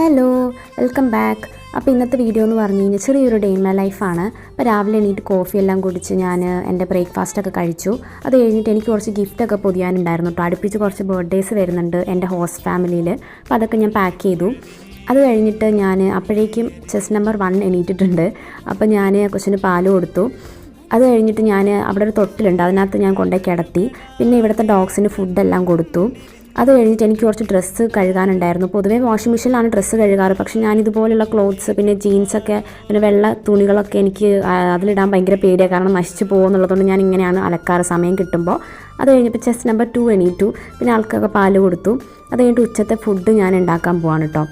Hello welcome back. അപ്പോൾ ഇന്നത്തെ video എന്ന് പറഞ്ഞു കഴിഞ്ഞാൽ ചെറിയൊരു ഡേ മൈ ലൈഫാണ് അപ്പോൾ രാവിലെ എണീറ്റ് കോഫി എല്ലാം കുടിച്ച് ഞാൻ എന്റെ ബ്രേക്ക്ഫാസ്റ്റൊക്കെ കഴിച്ചു. അത് കഴിഞ്ഞിട്ട് എനിക്ക് കുറച്ച് ഗിഫ്റ്റൊക്കെ പൊതിയാനുണ്ടായിരുന്നു കേട്ടോ അടുപ്പിച്ച് കുറച്ച് ബർത്ത്ഡേസ് വരുന്നുണ്ട് എന്റെ ഹോസ്റ്റ് ഫാമിലിയിൽ അപ്പോൾ അതൊക്കെ ഞാൻ പാക്ക് ചെയ്തു. അത് കഴിഞ്ഞിട്ട് ഞാൻ അപ്പോഴേക്കും ചെസ് നമ്പർ വൺ എണീറ്റിട്ടുണ്ട്. അപ്പോൾ ഞാൻ കൊച്ചിന് പാൽ കൊടുത്തു. അത് കഴിഞ്ഞിട്ട് ഞാൻ അവിടെ ഒരു തൊട്ടിലുണ്ട്. അതിനകത്ത് ഞാൻ കൊണ്ടുപോയി കിടത്തി. പിന്നെ ഇവിടുത്തെ ഡോഗ്സിന് ഫുഡെല്ലാം കൊടുത്തു. അത് കഴിഞ്ഞിട്ട് എനിക്ക് കുറച്ച് ഡ്രസ്സ് കഴുകാനുണ്ടായിരുന്നു. പൊതുവേ വാഷിംഗ് മെഷീനിലാണ് ഡ്രസ്സ് കഴുകാറ്. പക്ഷേ ഞാൻ ഇതുപോലുള്ള ക്ലോത്ത്സ് പിന്നെ ജീൻസൊക്കെ പിന്നെ വെള്ള തുണികളൊക്കെ എനിക്ക് അതിലിടാൻ ഭയങ്കര പേടിയാണ് കാരണം നശിച്ചു പോകുമെന്നുള്ളതുകൊണ്ട് ഞാൻ ഇങ്ങനെയാണ് അലക്കാറ് സമയം കിട്ടുമ്പോൾ. അത് കഴിഞ്ഞപ്പോൾ ചെസ് നമ്പർ ടു എണീറ്റു. പിന്നെ ആൾക്കൊക്കെ പാൽ കൊടുത്തു. അത് കഴിഞ്ഞിട്ട് ഉച്ചത്തെ ഫുഡ് ഞാൻ ഉണ്ടാക്കാൻ പോവാണ് കേട്ടോ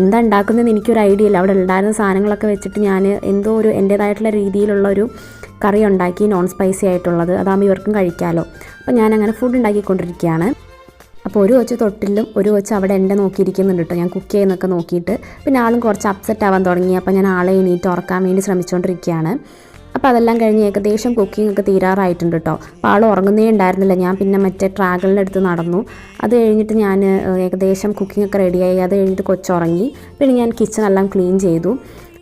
എന്താ ഉണ്ടാക്കുന്നതെന്ന് എനിക്കൊരു ഐഡിയ ഇല്ല. അവിടെ ഉണ്ടായിരുന്ന സാധനങ്ങളൊക്കെ വെച്ചിട്ട് ഞാൻ എന്തോ ഒരു എന്റേതായിട്ടുള്ള രീതിയിലുള്ള ഒരു കറി ഉണ്ടാക്കി നോൺ സ്പൈസി ആയിട്ടുള്ളത്. അതാകുമ്പോൾ ഇവർക്കും കഴിക്കാമല്ലോ അപ്പോൾ ഞാൻ അങ്ങനെ ഫുഡ് ഉണ്ടാക്കിക്കൊണ്ടിരിക്കുകയാണ്. അപ്പോൾ ഒരു കൊച്ച് തൊട്ടിലും ഒരു കൊച്ച് അവിടെ എന്റെ നോക്കിയിരിക്കുന്നുണ്ട് കേട്ടോ. ഞാൻ കുക്ക് ചെയ്യുന്നൊക്കെ നോക്കിയിട്ട്. പിന്നെ ആളും കുറച്ച് അപ്സെറ്റ് ആവാൻ തുടങ്ങി. അപ്പോൾ ഞാൻ ആളെ എണീറ്റ് ഉറക്കാൻ വേണ്ടി ശ്രമിച്ചുകൊണ്ടിരിക്കുകയാണ് അപ്പോൾ അതെല്ലാം കഴിഞ്ഞ് ഏകദേശം കുക്കിംഗ് ഒക്കെ തീരാറായിട്ടുണ്ട് കേട്ടോ. അപ്പോൾ ആൾ ഉറങ്ങുന്നേ ഉണ്ടായിരുന്നില്ല. ഞാൻ പിന്നെ മറ്റേ ട്രാഗലിന്റെ അടുത്ത് നടന്നു. അത് കഴിഞ്ഞിട്ട് ഞാൻ ഏകദേശം കുക്കിംഗ് ഒക്കെ റെഡിയായി അത് കഴിഞ്ഞിട്ട് കൊച്ചുറങ്ങി. പിന്നെ ഞാൻ കിച്ചൺ എല്ലാം ക്ലീൻ ചെയ്തു.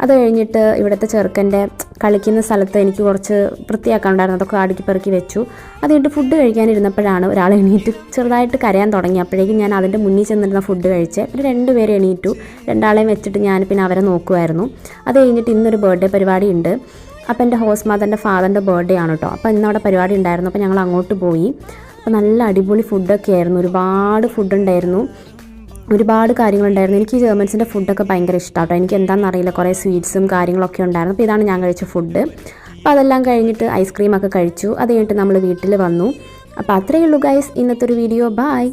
അത് കഴിഞ്ഞിട്ട് ഇവിടുത്തെ ചെറുക്കന്റെ കളിക്കുന്ന സ്ഥലത്ത് എനിക്ക് കുറച്ച് വൃത്തിയാക്കാനുണ്ടായിരുന്നു. അതൊക്കെ അടുക്കി പെറുക്കി വെച്ചു. അത് കഴിഞ്ഞിട്ട് ഫുഡ് കഴിക്കാനിരുന്നപ്പോഴാണ് ഒരാൾ എണീറ്റ് ചെറുതായിട്ട് കരയാൻ തുടങ്ങി. അപ്പോഴേക്കും ഞാൻ അതിന്റെ മുന്നിൽ ചെന്നിരുന്ന ഫുഡ് കഴിച്ച് പിന്നെ രണ്ടുപേരെ എണീറ്റു. രണ്ടാളെയും വെച്ചിട്ട് ഞാൻ പിന്നെ അവരെ നോക്കുമായിരുന്നു അത് കഴിഞ്ഞിട്ട് ഇന്നൊരു ബർത്ത്ഡേ പരിപാടി ഉണ്ട്. അപ്പോൾ എന്റെ ഹോസ്റ്റ് മദറിന്റെ ഫാദറിന്റെ ബർത്ത്ഡേ ആണ് കേട്ടോ അപ്പോൾ ഇന്നവിടെ പരിപാടി ഉണ്ടായിരുന്നു. അപ്പോൾ ഞങ്ങൾ അങ്ങോട്ട് പോയി. അപ്പോൾ നല്ല അടിപൊളി ഫുഡൊക്കെ ആയിരുന്നു. ഒരുപാട് ഫുഡ് ഉണ്ടായിരുന്നു. ഒരുപാട് കാര്യങ്ങളുണ്ടായിരുന്നു. എനിക്ക് ജേർമൻസിന്റെ ഫുഡൊക്കെ ഭയങ്കര ഇഷ്ടമാട്ടോ എനിക്ക് എന്താണെന്നറിയില്ല കുറേ സ്വീറ്റ്സും കാര്യങ്ങളൊക്കെ ഉണ്ടായിരുന്നു. അപ്പോൾ ഇതാണ് ഞാൻ കഴിച്ച ഫുഡ്. അപ്പോൾ അതെല്ലാം കഴിഞ്ഞിട്ട് ഐസ്ക്രീമൊക്കെ കഴിച്ചു. അത് കഴിഞ്ഞിട്ട് നമ്മൾ വീട്ടിൽ വന്നു. അപ്പോൾ അത്രയേ ഉള്ളൂ ഗൈസ്. ഇന്നത്തെ ഒരു വീഡിയോ. ബായ്